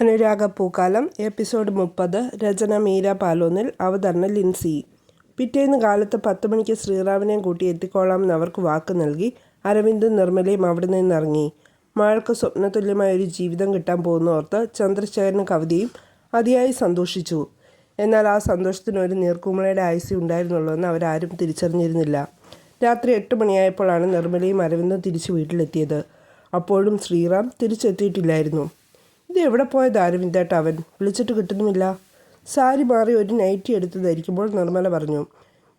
അനുരാഗപ്പൂക്കാലം episode മുപ്പത് രചന മീര പാലോന്നിൽ അവതരണ ലിൻസി. പിറ്റേന്ന് കാലത്ത് പത്ത് മണിക്ക് ശ്രീറാമിനെയും കൂട്ടി എത്തിക്കോളാമെന്ന് അവർക്ക് വാക്ക് നൽകി അരവിന്ദും നിർമ്മലയും അവിടെ നിന്നിറങ്ങി മഴക്ക് സ്വപ്നതുല്യമായ ഒരു ജീവിതം കിട്ടാൻ പോകുന്ന ഓർത്ത് ചന്ദ്രശേഖരനും കവിതയും അതിയായി സന്തോഷിച്ചു. എന്നാൽ ആ സന്തോഷത്തിന് ഒരു നീർക്കുമളയുടെ ആയുസ് ഉണ്ടായിരുന്നുള്ളൂ എന്ന് അവരാരും തിരിച്ചറിഞ്ഞിരുന്നില്ല. രാത്രി എട്ട് മണിയായപ്പോഴാണ് നിർമ്മലയും അരവിന്ദും തിരിച്ച് വീട്ടിലെത്തിയത്. അപ്പോഴും ശ്രീറാം തിരിച്ചെത്തിയിട്ടില്ലായിരുന്നു. ഇത് എവിടെ പോയത് അരവിന്ദേട്ട അവൻ? വിളിച്ചിട്ട് കിട്ടുന്നുമില്ല. സാരി മാറി ഒരു നൈറ്റി എടുത്ത് ധരിക്കുമ്പോൾ നിർമ്മല പറഞ്ഞു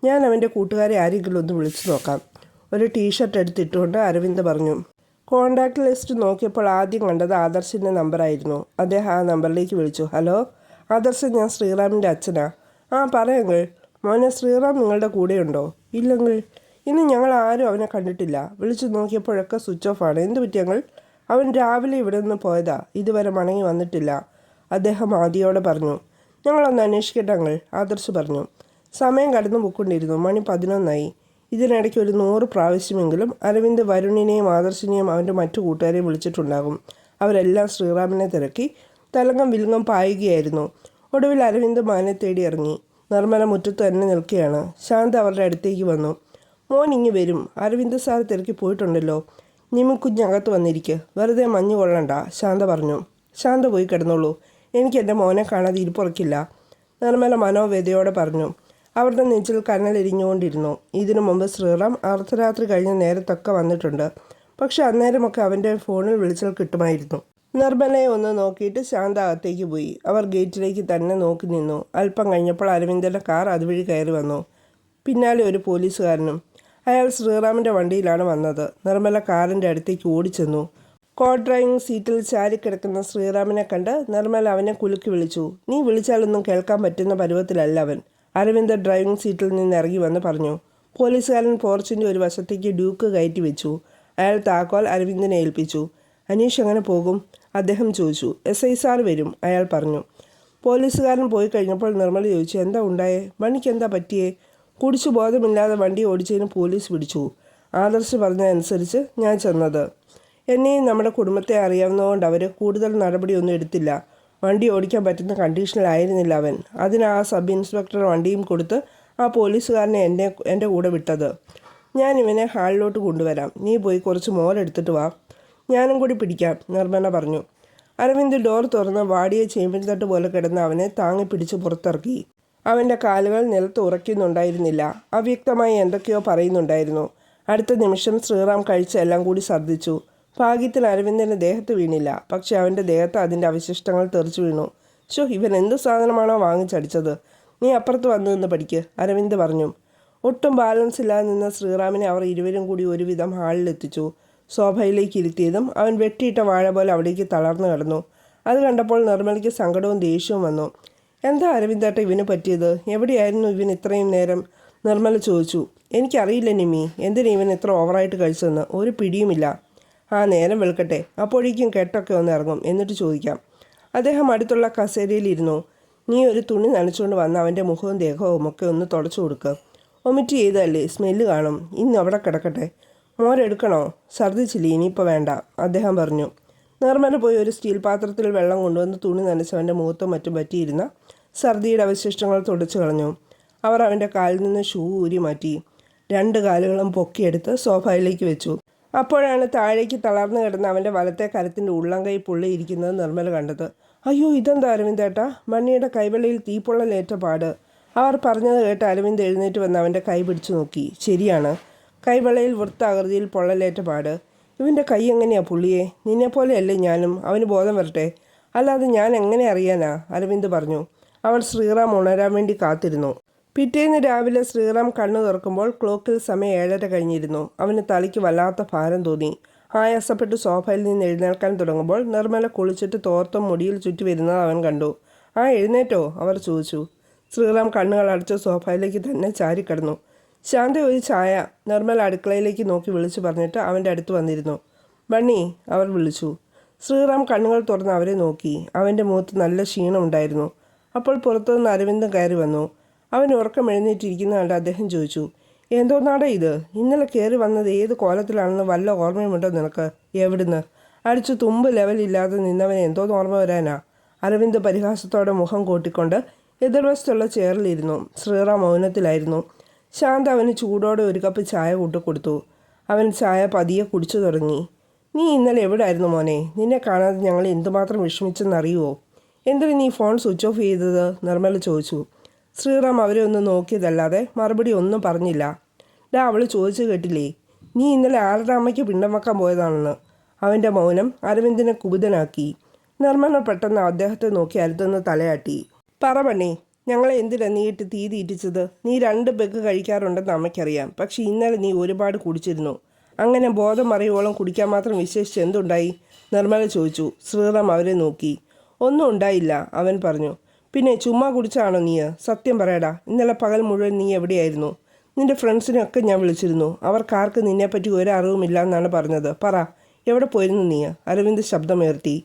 ഞാൻ അവന്റെ കൂട്ടുകാരെ ആരെങ്കിലും ഒന്ന് വിളിച്ചു നോക്കാം. ഒരു ടീഷർട്ട് എടുത്തിട്ടുകൊണ്ട് അരവിന്ദ് പറഞ്ഞു കോണ്ടാക്ട് ലിസ്റ്റ് നോക്കിയപ്പോൾ ആദ്യം കണ്ടത് ആദർശിന്റെ നമ്പറായിരുന്നു. അദ്ദേഹം ആ നമ്പറിലേക്ക് വിളിച്ചു ഹലോ ആദർശൻ ഞാൻ ശ്രീറാമിന്റെ അച്ഛനാ. ആ പറയങ്ങൾ. മോനെ ശ്രീറാം നിങ്ങളുടെ കൂടെയുണ്ടോ? ഇല്ലെങ്കിൽ. ഇന്ന് ഞങ്ങൾ ആരും അവനെ കണ്ടിട്ടില്ല. വിളിച്ചു നോക്കിയപ്പോഴൊക്കെ സ്വിച്ച് ഓഫ് ആണ്. എന്ത് പറ്റിയങ്ങൾ അവൻ രാവിലെ ഇവിടെ നിന്ന് പോയതാ. ഇതുവരെ മടങ്ങി വന്നിട്ടില്ല. അദ്ദേഹം ആദിയോടെ പറഞ്ഞു ഞങ്ങളൊന്ന് അന്വേഷിക്കട്ടെ അങ്ങൾ ആദർശ് പറഞ്ഞു. സമയം കടന്നു പൊക്കൊണ്ടിരുന്നു മണി പതിനൊന്നായി. ഇതിനിടയ്ക്ക് ഒരു നൂറ് പ്രാവശ്യമെങ്കിലും അരവിന്ദ് വരുണിനെയും ആദർശിനെയും അവന്റെ മറ്റു കൂട്ടുകാരെയും വിളിച്ചിട്ടുണ്ടാകും. അവരെല്ലാം ശ്രീറാമിനെ തിരക്കി തലങ്കം വിലങ്കം പായുകയായിരുന്നു. ഒടുവിൽ അരവിന്ദ് മാനെ തേടി ഇറങ്ങി. നിർമ്മല മുറ്റത്ത് തന്നെ നിൽക്കുകയാണ്. ശാന്ത അവരുടെ അടുത്തേക്ക് വന്നു. മോൻ ഇങ്ങി വരും. അരവിന്ദ് സാർ തിരക്കി പോയിട്ടുണ്ടല്ലോ. നിമിക്കുഞ്ഞകത്ത് വന്നിരിക്കുക വെറുതെ മഞ്ഞ് കൊള്ളണ്ട ശാന്ത പറഞ്ഞു. ശാന്ത പോയി കിടന്നുള്ളൂ എനിക്ക് എന്റെ മോനെ കാണാതെ ഇരിപ്പുറക്കില്ല. നിർമ്മല മനോവേദയോടെ പറഞ്ഞു. അവരുടെ നെഞ്ചിൽ കനലിരിഞ്ഞുകൊണ്ടിരുന്നു ഇതിനു മുമ്പ് ശ്രീറാം അർദ്ധരാത്രി കഴിഞ്ഞ നേരത്തൊക്കെ വന്നിട്ടുണ്ട്. പക്ഷെ അന്നേരമൊക്കെ അവന്റെ ഫോണിൽ വിളിച്ചാൽ കിട്ടുമായിരുന്നു. നിർമ്മലയെ ഒന്ന് നോക്കിയിട്ട് ശാന്ത അകത്തേക്ക് പോയി. അവർ ഗേറ്റിലേക്ക് തന്നെ നോക്കി നിന്നു. അല്പം കഴിഞ്ഞപ്പോൾ അരവിന്ദന്റെ കാർ അതുവഴി കയറി വന്നു. പിന്നാലെ ഒരു പോലീസുകാരനും അയാൾ ശ്രീറാമിന്റെ വണ്ടിയിലാണ് വന്നത്. നിർമ്മല കാറിന്റെ അടുത്തേക്ക് ഓടിച്ചെന്നു. കോ ഡ്രൈവിംഗ് സീറ്റിൽ ചാരിക്കിടക്കുന്ന ശ്രീറാമിനെ കണ്ട് നിർമ്മല അവനെ കുലുക്കി വിളിച്ചു. നീ വിളിച്ചാലൊന്നും കേൾക്കാൻ പറ്റുന്ന പരുവത്തിലല്ല അവൻ അരവിന്ദ് ഡ്രൈവിംഗ് സീറ്റിൽ നിന്ന് ഇറങ്ങി വന്ന് പറഞ്ഞു. പോലീസുകാരൻ പോർച്ചിന്റെ ഒരു വശത്തേക്ക് ഡ്യൂക്ക് കയറ്റി വെച്ചു. അയാൾ താക്കോൽ അരവിന്ദിനെ ഏൽപ്പിച്ചു. അനീഷ് എങ്ങനെ പോകും? അദ്ദേഹം ചോദിച്ചു. എസ് ഐ സാർ വരും അയാൾ പറഞ്ഞു. പോലീസുകാരൻ പോയി കഴിഞ്ഞപ്പോൾ നിർമ്മല ചോദിച്ചു എന്താ ഉണ്ടായേ? മണിക്ക് എന്താ പറ്റിയേ? കുടിച്ചു ബോധമില്ലാതെ വണ്ടി ഓടിച്ചതിന് പോലീസ് പിടിച്ചു. ആദർശ് പറഞ്ഞതനുസരിച്ച് ഞാൻ ചെന്നത്. എന്നെയും നമ്മുടെ കുടുംബത്തെ അറിയാവുന്നതുകൊണ്ട് അവർ കൂടുതൽ നടപടിയൊന്നും എടുത്തില്ല. വണ്ടി ഓടിക്കാൻ പറ്റുന്ന കണ്ടീഷനിലായിരുന്നില്ല അവൻ. അതിന് ആ സബ് ഇൻസ്പെക്ടർ വണ്ടിയും കൊടുത്ത് ആ പോലീസുകാരനെ എന്റെ എന്റെ കൂടെ വിട്ടത്. ഞാൻ ഇവനെ ഹാളിലോട്ട് കൊണ്ടുവരാം. നീ പോയി കുറച്ച് മോലെടുത്തിട്ട് വാ. ഞാനും കൂടി പിടിക്കാം നിർമ്മല പറഞ്ഞു. അരവിന്ദ് ഡോർ തുറന്ന് വാടിയ ചേമ്പിൻ തട്ട് പോലെ കിടന്ന് അവനെ താങ്ങി പിടിച്ച് പുറത്തിറക്കി. അവന്റെ കാലുകൾ നിലത്ത് ഉറയ്ക്കുന്നുണ്ടായിരുന്നില്ല. അവ്യക്തമായി എന്തൊക്കെയോ പറയുന്നുണ്ടായിരുന്നു. അടുത്ത നിമിഷം ശ്രീറാം കഴിച്ച എല്ലാം കൂടി ഛർദ്ദിച്ചു. ഭാഗ്യത്തിൽ അരവിന്ദന്റെ ദേഹത്ത് വീണില്ല. പക്ഷെ അവന്റെ ദേഹത്ത് അതിന്റെ അവശിഷ്ടങ്ങൾ തെറിച്ചു വീണു. ഷോ ഇവൻ എന്ത് സാധനമാണോ വാങ്ങിച്ചടിച്ചത്? നീ അപ്പുറത്ത് വന്നു നിന്ന് പഠിക്ക് അരവിന്ദ് പറഞ്ഞു. ഒട്ടും ബാലൻസ് ഇല്ലാതെ നിന്ന ശ്രീറാമിനെ അവർ ഇരുവരും കൂടി ഒരുവിധം ഹാളിലെത്തിച്ചു ശോഭയിലേക്ക് ഇരുത്തിയതും അവൻ വെട്ടിയിട്ട വാഴ പോലെ അവിടേക്ക് തളർന്നു കിടന്നു. അത് കണ്ടപ്പോൾ നിർമ്മലയ്ക്ക് സങ്കടവും ദേഷ്യവും വന്നു. എന്താ അരവിന്ദേട്ട ഇവന് പറ്റിയത്? എവിടെയായിരുന്നു ഇവൻ ഇത്രയും നേരം? നിർമ്മല ചോദിച്ചു. എനിക്കറിയില്ല നിമി. എന്തിനാ ഇവൻ ഇത്ര ഓവറായിട്ട് കഴിച്ചതെന്ന്? ഒരു പിടിയുമില്ല. ആ നേരം വെളുക്കട്ടെ. അപ്പോഴേക്കും കെട്ടൊക്കെ ഒന്ന് ഇറങ്ങും. എന്നിട്ട് ചോദിക്കാം. അദ്ദേഹം അടുത്തുള്ള കസേരയിലിരുന്നു. നീ ഒരു തുണി നനച്ചുകൊണ്ട് വന്ന് അവന്റെ മുഖവും ദേഹവും ഒക്കെ ഒന്ന് തുടച്ചു കൊടുക്കുക ഒമിറ്റ് ചെയ്തല്ലേ സ്മെല്ല് കാണും. ഇന്ന് അവിടെ കിടക്കട്ടെ. മോരെടുക്കണോ ഛർദ്ദിച്ചില്ലേ? ഇനിയിപ്പോൾ വേണ്ട. അദ്ദേഹം പറഞ്ഞു. നിർമ്മല പോയി ഒരു സ്റ്റീൽ പാത്രത്തിൽ വെള്ളം കൊണ്ടുവന്ന് തുണി നനച്ചവന്റെ മുഖത്തും മറ്റും പറ്റിയിരുന്ന സർദിയുടെ അവശിഷ്ടങ്ങൾ തുടച്ചു കളഞ്ഞു. അവർ അവന്റെ കാലിൽ നിന്ന് ഷൂ ഊരി മാറ്റി രണ്ട് കാലുകളും പൊക്കിയെടുത്ത് സോഫയിലേക്ക് വെച്ചു. അപ്പോഴാണ് താഴേക്ക് തളർന്നു കിടന്ന അവന്റെ വലത്തെ കരത്തിന്റെ ഉള്ളം കൈ പൊള്ളിയിരിക്കുന്നത് നിർമ്മല കണ്ടത്. അയ്യോ ഇതെന്താ അരവിന്ദേട്ടാ മണ്ണിയുടെ കൈവെള്ളയിൽ തീപ്പൊള്ളലേറ്റ പാട്. അവർ പറഞ്ഞത് കേട്ട് അരവിന്ദ് എഴുന്നേറ്റ് വന്ന് അവന്റെ കൈ പിടിച്ചു നോക്കി. ശരിയാണ്. കൈവെള്ളയിൽ വൃത്താകൃതിയിൽ പൊള്ളലേറ്റ പാട്. ഇവന്റെ കൈ എങ്ങനെയാ പുള്ളിയെ? നിന്നെപ്പോലെയല്ലേ ഞാനും? അവന് ബോധം വരട്ടെ. അല്ലാതെ ഞാൻ എങ്ങനെ അറിയാനാ? അരവിന്ദ് പറഞ്ഞു. അവൾ ശ്രീറാം ഉണരാൻ വേണ്ടി കാത്തിരുന്നു. പിറ്റേന്ന് രാവിലെ ശ്രീറാം കണ്ണു തുറക്കുമ്പോൾ ക്ലോക്കിൽ സമയം ഏഴര കഴിഞ്ഞിരുന്നു. അവന് തലയ്ക്ക് വല്ലാത്ത ഭാരം തോന്നി. ആയാസപ്പെട്ട് സോഫയിൽ നിന്ന് എഴുന്നേൽക്കാൻ തുടങ്ങുമ്പോൾ നിർമ്മല കുളിച്ചിട്ട് തോർത്തും മുടിയിൽ ചുറ്റി വരുന്നത് അവൻ കണ്ടു. ആ എഴുന്നേറ്റോ? അവർ ചോദിച്ചു. ശ്രീറാം കണ്ണുകൾ അടച്ച് സോഫയിലേക്ക് തന്നെ ചാരിക്കിടന്നു. ശാന്ത ഒരു ചായ നിർമ്മൽ അടുക്കളയിലേക്ക് നോക്കി വിളിച്ചു പറഞ്ഞിട്ട് അവന്റെ അടുത്ത് വന്നിരുന്നു. ബണ്ണി അവർ വിളിച്ചു. ശ്രീറാം കണ്ണുകൾ തുറന്ന് അവരെ നോക്കി. അവന്റെ മുഖത്ത് നല്ല ക്ഷീണം ഉണ്ടായിരുന്നു. അപ്പോൾ പുറത്തുനിന്ന് അരവിന്ദം കയറി വന്നു. അവൻ ഉറക്കം എഴുന്നേറ്റിരിക്കുന്ന കണ്ട് അദ്ദേഹം ചോദിച്ചു. എന്തോ എന്തോന്നാടാ ഇത്? ഇന്നലെ കയറി വന്നത് ഏത് കോലത്തിലാണെന്ന് വല്ല ഓർമ്മയുമുണ്ടോ നിനക്ക്? എവിടുന്ന്? അടിച്ചു തുമ്പ് ലെവലില്ലാതെ നിന്നവൻ എന്തോന്ന് ഓർമ്മ വരാനാ? അരവിന്ദ് പരിഹാസത്തോടെ മുഖം കൂട്ടിക്കൊണ്ട് എതിർവശത്തുള്ള ചെയറിലിരുന്നു ശ്രീറാം മൗനത്തിലായിരുന്നു. ശാന്ത അവന് ചൂടോടെ ഒരു കപ്പ് ചായ കൂട്ടിക്കൊടുത്തു അവൻ ചായ പതിയെ കുടിച്ചു തുടങ്ങി. നീ ഇന്നലെ എവിടായിരുന്നു മോനെ? നിന്നെ കാണാതെ ഞങ്ങൾ എന്തുമാത്രം വിഷമിച്ചെന്നറിയുമോ എന്തിനു നീ ഫോൺ സ്വിച്ച് ഓഫ് ചെയ്തത്? നിർമ്മല ചോദിച്ചു. ശ്രീറാം അവരെ ഒന്ന് നോക്കിയതല്ലാതെ മറുപടി ഒന്നും പറഞ്ഞില്ല. ഡാ അവൾ ചോദിച്ചു കേട്ടില്ലേ? നീ ഇന്നലെ ആരുടെ അമ്മയ്ക്ക് പിണ്ടം വെക്കാൻ പോയതാണെന്ന്? അവന്റെ മൗനം അരവിന്ദിനെ കുപിതനാക്കി. നിർമ്മല പെട്ടെന്ന് അദ്ദേഹത്തെ നോക്കി അരുതെന്ന് തലയാട്ടി. പറ ഞങ്ങളെ എന്തിനാ ഇട്ട് തീ തീറ്റിച്ചത്? നീ രണ്ട് പെഗ് കഴിക്കാറുണ്ടെന്ന് അമ്മയ്ക്കറിയാം. പക്ഷെ ഇന്നലെ നീ ഒരുപാട് കുടിച്ചിരുന്നു. അങ്ങനെ ബോധം അറിയോളം കുടിക്കാൻ മാത്രം വിശേഷിച്ച് എന്തുണ്ടായി? നിർമ്മല ചോദിച്ചു. ശ്രീറാം അവരെ നോക്കി. ഒന്നും ഉണ്ടായില്ല അവൻ പറഞ്ഞു. പിന്നെ ചുമ്മാ കുടിച്ചാണോ നീ സത്യം പറയടാ ഇന്നലെ പകൽ മുഴുവൻ നീ എവിടെയായിരുന്നു? നിന്റെ ഫ്രണ്ട്സിനെയൊക്കെ ഞാൻ വിളിച്ചിരുന്നു. അവർക്കാർക്ക് നിന്നെപ്പറ്റി ഒരു അറിവുമില്ല എന്നാണ് പറഞ്ഞത്. പറ എവിടെ പോയിരുന്നു നീ അരവിന്ദ് ശബ്ദമുയർത്തി.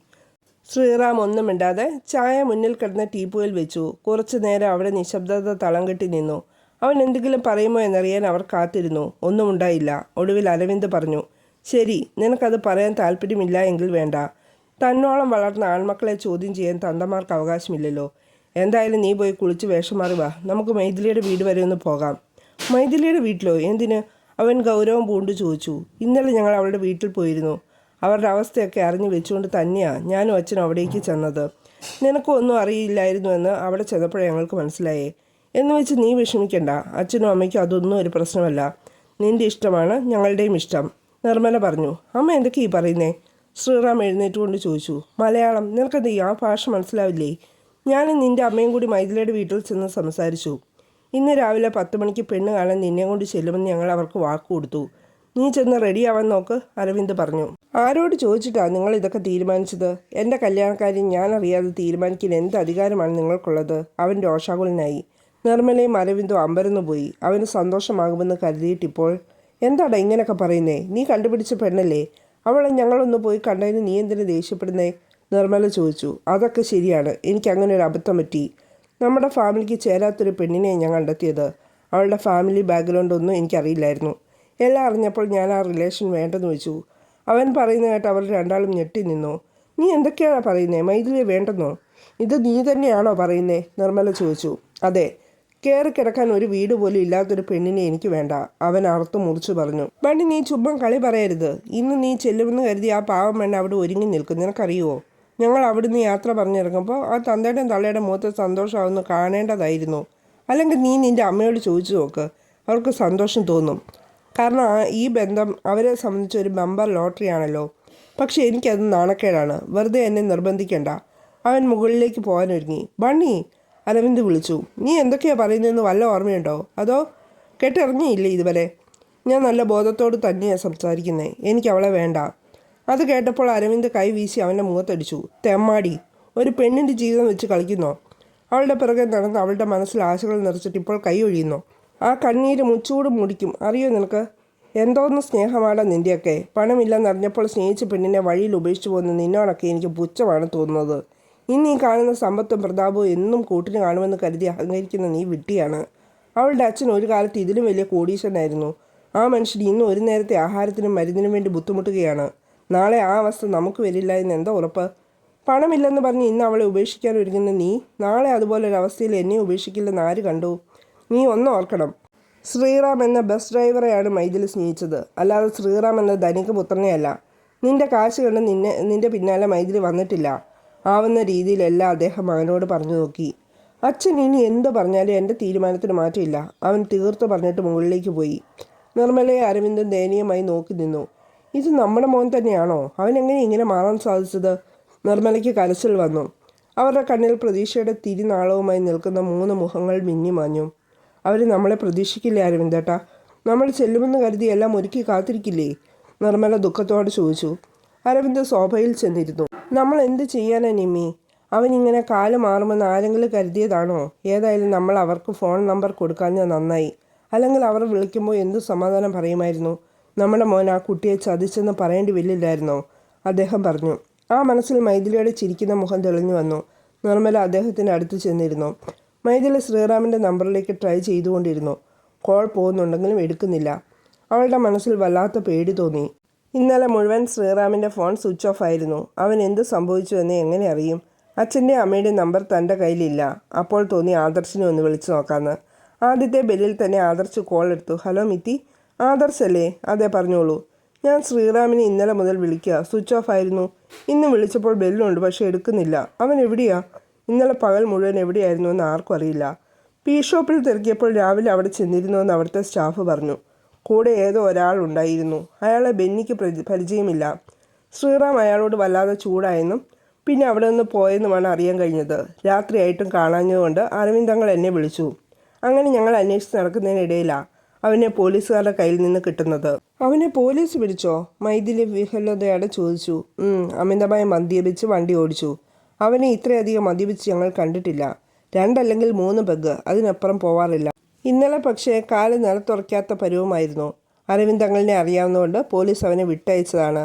ശ്രീറാം ഒന്നും മിണ്ടാതെ ചായ മുന്നിൽ കിടന്ന ടീപ്പുകൾ വെച്ചു. കുറച്ചു നേരം അവിടെ നിശബ്ദത തളം കെട്ടി നിന്നു. അവൻ എന്തെങ്കിലും പറയുമോ എന്നറിയാൻ അവർ കാത്തിരുന്നു. ഒന്നും ഉണ്ടായില്ല. ഒടുവിൽ അരവിന്ദ് പറഞ്ഞു ശരി നിനക്കത് പറയാൻ താല്പര്യമില്ല എങ്കിൽ വേണ്ട. തന്നോളം വളർന്ന ആൺമക്കളെ ചോദ്യം ചെയ്യാൻ തന്തമാർക്ക് അവകാശമില്ലല്ലോ. എന്തായാലും നീ പോയി കുളിച്ച് വേഷം മാറി വാ. നമുക്ക് മൈഥിലിയുടെ വീട് വരെ ഒന്ന് പോകാം. മൈഥിലിയുടെ വീട്ടിലോ? എന്തിന്? അവൻ ഗൗരവം പൂണ്ടു ചോദിച്ചു. ഇന്നലെ ഞങ്ങൾ അവളുടെ വീട്ടിൽ പോയിരുന്നു. അവരുടെ അവസ്ഥയൊക്കെ അറിഞ്ഞു വെച്ചുകൊണ്ട് തന്നെയാണ് ഞാനും അച്ഛനും അവിടേക്ക് ചെന്നത്. നിനക്കും ഒന്നും അറിയില്ലായിരുന്നുവെന്ന് അവിടെ ചെന്നപ്പോഴേ ഞങ്ങൾക്ക് മനസ്സിലായേ. എന്ന് വെച്ച് നീ വിഷമിക്കണ്ട. അച്ഛനും അമ്മയ്ക്കും അതൊന്നും ഒരു പ്രശ്നമല്ല. നിന്റെ ഇഷ്ടമാണ് ഞങ്ങളുടെയും ഇഷ്ടം. നിർമ്മല പറഞ്ഞു അമ്മ എന്തൊക്കെയാ ഈ പറയുന്നേ? ശ്രീറാം എഴുന്നേറ്റുകൊണ്ട് ചോദിച്ചു മലയാളം നിനക്കത് ആ ഭാഷ മനസ്സിലാവില്ലേ? ഞാനും നിന്റെ അമ്മയും കൂടി മൈഥിലയുടെ വീട്ടിൽ ചെന്ന് സംസാരിച്ചു. ഇന്ന് രാവിലെ പത്ത് മണിക്ക് പെണ്ണ് കാണാൻ നിന്നെ കൊണ്ട് ചെല്ലുമെന്ന് ഞങ്ങൾ അവർക്ക് വാക്ക് കൊടുത്തു. നീ ചെന്ന് റെഡിയാവാൻ നോക്ക് അരവിന്ദ് പറഞ്ഞു. ആരോട് ചോദിച്ചിട്ടാ നിങ്ങൾ ഇതൊക്കെ തീരുമാനിച്ചത്? എന്റെ കല്യാണക്കാരി ഞാൻ അറിയാതെ തീരുമാനിക്കാൻ എന്ത് അധികാരമാണ് നിങ്ങൾക്കുള്ളത്? അവൻ രോഷാകുലനായി. നിർമ്മലയും അരവിന്ദും അമ്പരന്നു പോയി. അവന് സന്തോഷമാകുമെന്ന് കരുതിയിട്ടിപ്പോൾ എന്താടാ ഇങ്ങനെയൊക്കെ പറയുന്നേ? നീ കണ്ടുപിടിച്ച പെണ്ണല്ലേ? അവളെ ഞങ്ങളൊന്ന് പോയി കണ്ടതിന് നീ എന്തിനു ദേഷ്യപ്പെടുന്നേ? നിർമ്മല ചോദിച്ചു. അതൊക്കെ ശരിയാണ്. എനിക്ക് അങ്ങനെ ഒരു അബദ്ധം പറ്റി. നമ്മുടെ ഫാമിലിക്ക് ചേരാത്തൊരു പെണ്ണിനെ ഞാൻ കണ്ടെത്തിയത്. അവളുടെ ഫാമിലി ബാക്ക്ഗ്രൗണ്ട് ഒന്നും എനിക്കറിയില്ലായിരുന്നു. എല്ലാം അറിഞ്ഞപ്പോൾ ഞാൻ ആ റിലേഷൻ വേണ്ടെന്ന് വെച്ചു. അവൻ പറയുന്ന കേട്ട് അവർ രണ്ടാളും ഞെട്ടി നിന്നു. നീ എന്തൊക്കെയാണ് പറയുന്നേ? മൈഥിലിയെ വേണ്ടെന്നോ? ഇത് നീ തന്നെയാണോ പറയുന്നേ? നിർമ്മല ചോദിച്ചു. അതെ. കയറി കിടക്കാൻ ഒരു വീട് പോലും ഇല്ലാത്തൊരു പെണ്ണിനെ എനിക്ക് വേണ്ട അവൻ അറുത്തു മുറിച്ചു പറഞ്ഞു. ബണ്ണി നീ ചുമ്മാ കളി പറയരുത്. ഇന്ന് നീ ചെല്ലുമെന്ന് കരുതി ആ പാവം പെണ്ണ് അവിടെ ഒരുങ്ങി നിൽക്കും. നിനക്കറിയുമോ ഞങ്ങൾ അവിടുന്ന് യാത്ര പറഞ്ഞിറങ്ങുമ്പോൾ ആ തന്തയുടെയും തള്ളയുടെ മുഖത്ത് സന്തോഷമാവുന്നു കാണേണ്ടതായിരുന്നു. അല്ലെങ്കിൽ നീ നിന്റെ അമ്മയോട് ചോദിച്ചു നോക്ക്. അവർക്ക് സന്തോഷം തോന്നും. കാരണം ഈ ബന്ധം അവരെ സംബന്ധിച്ച് ഒരു ബമ്പർ ലോട്ടറിയാണല്ലോ. പക്ഷേ എനിക്കത് നാണക്കേടാണ്. വെറുതെ എന്നെ നിർബന്ധിക്കണ്ട. അവൻ മുകളിലേക്ക് പോകാനൊരുങ്ങി ബണ്ണി അരവിന്ദ് വിളിച്ചു. നീ എന്തൊക്കെയാ പറയുന്നതെന്ന് വല്ല ഓർമ്മയുണ്ടോ? അതോ കേട്ടിറങ്ങിയില്ലേ ഇതുവരെ? ഞാൻ നല്ല ബോധത്തോട് തന്നെയാണ് സംസാരിക്കുന്നത് എനിക്ക് അവളെ വേണ്ട. അത് കേട്ടപ്പോൾ അരവിന്ദ് കൈ വീശി അവന്റെ മുഖത്തടിച്ചു. തെമ്മാടി. ഒരു പെണ്ണിന്റെ ജീവിതം വെച്ച് കളിക്കുന്നോ? അവളുടെ പിറകെ നടന്ന് അവളുടെ മനസ്സിൽ ആശകൾ നിറച്ചിട്ട് ഇപ്പോൾ കൈ ഒഴിയുന്നു. ആ കണ്ണീര് മുച്ചൂട് മുടിക്കും. അറിയോ നിനക്ക്? എന്തോന്ന് സ്നേഹമാണ് നിന്റെയൊക്കെ പണമില്ലെന്നറിഞ്ഞപ്പോൾ സ്നേഹിച്ച പെണ്ണിനെ വഴിയിൽ ഉപേക്ഷിച്ചു പോകുന്ന നിന്നോടൊക്കെ എനിക്ക് പുച്ഛമാണ് തോന്നുന്നത്. ഇന്ന് ഈ കാണുന്ന സമ്പത്തും പ്രതാപവും എന്നും കൂട്ടിന് കാണുമെന്ന് കരുതി അഹങ്കരിക്കുന്ന നീ വിട്ടിയാണ് അവളുടെ അച്ഛൻ ഒരു കാലത്ത് ഇതിലും വലിയ കോടീശ്വരനായിരുന്നു. ആ മനുഷ്യൻ ഇന്ന് ഒരു നേരത്തെ ആഹാരത്തിനും മരുന്നിനും വേണ്ടി ബുദ്ധിമുട്ടുകയാണ്. നാളെ ആ അവസ്ഥ നമുക്ക് വരില്ല എന്ന് എന്താ ഉറപ്പ്? പണമില്ലെന്ന് പറഞ്ഞ് ഇന്ന് അവളെ ഉപേക്ഷിക്കാൻ ഒരുങ്ങുന്ന നീ നാളെ അതുപോലൊരവസ്ഥയിൽ എന്നെ ഉപേക്ഷിക്കില്ലെന്ന് ആര് കണ്ടു? നീ ഒന്ന് ഓർക്കണം. ശ്രീറാം എന്ന ബസ് ഡ്രൈവറെയാണ് മൈഥിലി സ്നേഹിച്ചത്. അല്ലാതെ ശ്രീറാം എന്ന ധനിക പുത്രനെയല്ല നിന്റെ കാശ് കണ്ട് നിന്നെ നിന്റെ പിന്നാലെ മൈഥിലി വന്നിട്ടില്ല. ആവുന്ന രീതിയിലെല്ലാം അദ്ദേഹം മകനോട് പറഞ്ഞു നോക്കി. അച്ഛൻ ഇനി എന്ത് പറഞ്ഞാലും എന്റെ തീരുമാനത്തിന് മാറ്റമില്ല. അവൻ തീർത്ത് പറഞ്ഞിട്ട് മുകളിലേക്ക് പോയി. നിർമ്മലയെ അരവിന്ദൻ ദയനീയമായി നോക്കി നിന്നു. ഇത് നമ്മുടെ മോൻ തന്നെയാണോ? അവൻ എങ്ങനെ ഇങ്ങനെ മാറാൻ സാധിച്ചത്? നിർമ്മലയ്ക്ക് കരച്ചിൽ വന്നു. അവരുടെ കണ്ണിൽ പ്രതീക്ഷയുടെ തിരിനാളവുമായി നിൽക്കുന്ന മൂന്ന് മുഖങ്ങൾ മിന്നിമാഞ്ഞു. അവർ നമ്മളെ പ്രതീക്ഷിക്കില്ലേ അരവിന്ദേട്ടാ നമ്മൾ ചെല്ലുമെന്ന് കരുതി എല്ലാം ഒരുക്കി കാത്തിരിക്കില്ലേ? നിർമ്മല ദുഃഖത്തോടെ ചോദിച്ചു. അരവിന്ദ് സോഫയിൽ ചെന്നിരുന്നു. നമ്മൾ എന്ത് ചെയ്യാനാ നിമ്മി? അവൻ ഇങ്ങനെ കാൽ മാറുമെന്ന് ആരെങ്കിലും കരുതിയതാണോ? ഏതായാലും നമ്മൾ അവർക്ക് ഫോൺ നമ്പർ കൊടുക്കാഞ്ഞാൽ നന്നായി. അല്ലെങ്കിൽ അവർ വിളിക്കുമ്പോൾ എന്ത് സമാധാനം പറയുമായിരുന്നു? നമ്മുടെ മോൻ ആ കുട്ടിയെ ചതിച്ചെന്ന് പറയേണ്ടി വരില്ലായിരുന്നോ? അദ്ദേഹം പറഞ്ഞു. ആ മനസ്സിൽ മൈഥിലിയുടെ ചിരിക്കുന്ന മുഖം തെളിഞ്ഞു വന്നു. നിർമ്മല അദ്ദേഹത്തിന്റെ അടുത്ത് ചെന്നിരുന്നു. മൈഥിലി ശ്രീറാമിന്റെ നമ്പറിലേക്ക് ട്രൈ ചെയ്തുകൊണ്ടിരുന്നു. കോൾ പോകുന്നുണ്ടെങ്കിലും എടുക്കുന്നില്ല. അവളുടെ മനസ്സിൽ വല്ലാത്ത പേടി തോന്നി. ഇന്നലെ മുഴുവൻ ശ്രീറാമിന്റെ ഫോൺ സ്വിച്ച് ഓഫ് ആയിരുന്നു. അവൻ എന്ത് സംഭവിച്ചു എന്ന് എങ്ങനെ അറിയും? അച്ഛന്റെ അമ്മയുടെ നമ്പർ തന്റെ കയ്യിലില്ല. അപ്പോൾ തോന്നി ആദർശിനെ ഒന്ന് വിളിച്ചു നോക്കാമെന്ന് ആദ്യത്തെ ബെല്ലിൽ തന്നെ ആദർശ് കോൾ എടുത്തു. ഹലോ മിത്തി. ആദർശ് അല്ലേ അതെ പറഞ്ഞോളൂ. ഞാൻ ശ്രീറാമിനെ ഇന്നലെ മുതൽ വിളിക്കുക. സ്വിച്ച് ഓഫ് ആയിരുന്നു. ഇന്ന് വിളിച്ചപ്പോൾ ബെല്ലുണ്ട് പക്ഷേ എടുക്കുന്നില്ല. അവൻ എവിടെയാ? ഇന്നലെ പകൽ മുഴുവൻ എവിടെയായിരുന്നു എന്ന് ആർക്കും അറിയില്ല. പി ഷോപ്പിൽ തിരക്കിയപ്പോൾ രാവിലെ അവിടെ ചെന്നിരുന്നുവെന്ന് അവിടുത്തെ സ്റ്റാഫ് പറഞ്ഞു. കൂടെ ഏതോ ഒരാൾ ഉണ്ടായിരുന്നു. അയാളെ ബെന്നിക്ക് പരിചയമില്ല. ശ്രീറാം അയാളോട് വല്ലാതെ ചൂടായെന്നും പിന്നെ അവിടെ നിന്ന് പോയെന്നുമാണ് അറിയാൻ കഴിഞ്ഞത്. രാത്രിയായിട്ടും കാണാഞ്ഞതുകൊണ്ട് അരവിന്ദങ്ങൾ എന്നെ വിളിച്ചു. അങ്ങനെ ഞങ്ങൾ അന്വേഷിച്ച് നടക്കുന്നതിനിടയിലാണ് അവനെ പോലീസുകാരുടെ കയ്യിൽ നിന്ന് കിട്ടുന്നത്. അവനെ പോലീസ് പിടിച്ചോ? മൈഥിലി വിഹലതയോടെ ചോദിച്ചു. "ഉം, അമിതമായി മദ്യപിച്ച് വണ്ടി ഓടിച്ചു. അവനെ ഇത്രയധികം മദ്യപിച്ച് ഞങ്ങൾ കണ്ടിട്ടില്ല. രണ്ടല്ലെങ്കിൽ മൂന്ന് പെഗ് അതിനപ്പുറം പോവാറില്ല. ഇന്നലെ പക്ഷേ കാൽ നിലത്തുറയ്ക്കാത്ത പരുവമായിരുന്നു. അരവിന്ദങ്ങളിനെ അറിയാവുന്നതുകൊണ്ട് പോലീസ് അവനെ വിട്ടയച്ചതാണ്.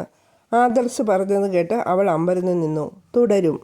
ആദർശ് പറഞ്ഞത് കേട്ട് അവൾ അമ്പരന്ന് നിന്നു. തുടരും.